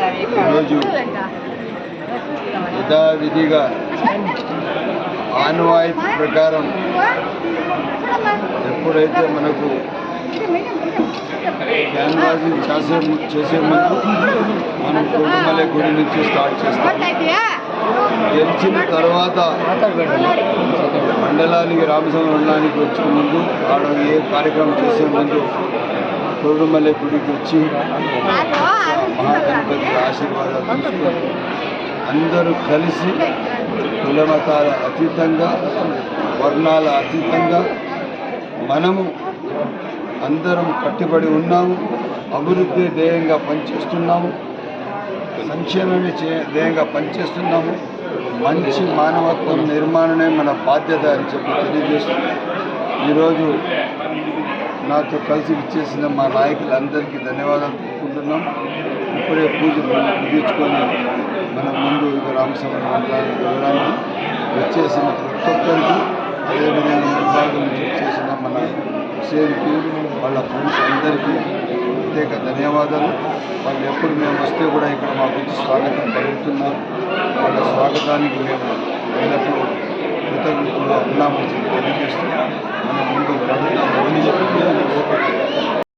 ఈరోజు యథావిధిగా ఆనవాయితీ ప్రకారం ఎప్పుడైతే మనకు క్యాన్వాసింగ్ చేసే ము- చేసే ముందు మనం కుటుంబలే గుడి నుంచి స్టార్ట్ చేస్తాం. గెలిచిన తర్వాత మండలానికి రామస్వామి మండలానికి వచ్చే ముందు ఆడ ఏ కార్యక్రమం చేసే ముందు కుటుంబలే గుడికి వచ్చి ఆశీర్వాదాలు అందరూ కలిసి కులమతాల అతీతంగా వర్ణాల అతీతంగా మనము అందరం కట్టుబడి ఉన్నాము అభివృద్ధి ధ్యేయంగా పనిచేస్తున్నాము సంక్షేమమే చే ధ్యేయంగా పనిచేస్తున్నాము మంచి మానవత్వం నిర్మాణమే మన బాధ్యత అని చెప్పి తెలియజేస్తుంది ఈరోజు నాతో కలిసి ఇచ్చేసిన మా నాయకులందరికీ ధన్యవాదాలు తెలుపుకుంటున్నాం ఇప్పుడే పూజ ముగించుకొని మనం ముందు ఇక మండలాన్ని వివరాన్ని వచ్చేసిన ప్రతి ఒక్కరికి అదేవిధంగా విభాగం నుంచి వచ్చేసిన మన సేవికి వాళ్ళ ఫ్రెండ్స్ అందరికీ ప్రత్యేక ధన్యవాదాలు. వాళ్ళు ఎప్పుడు మేము వస్తే కూడా ఇక్కడ మా గురించి స్వాగతం జరుగుతున్నారు వాళ్ళ స్వాగతానికి మేము ఎల్లప్పుడూ కృతజ్ఞతలు ఉన్నామని చెప్పి తెలియజేస్తున్నాం.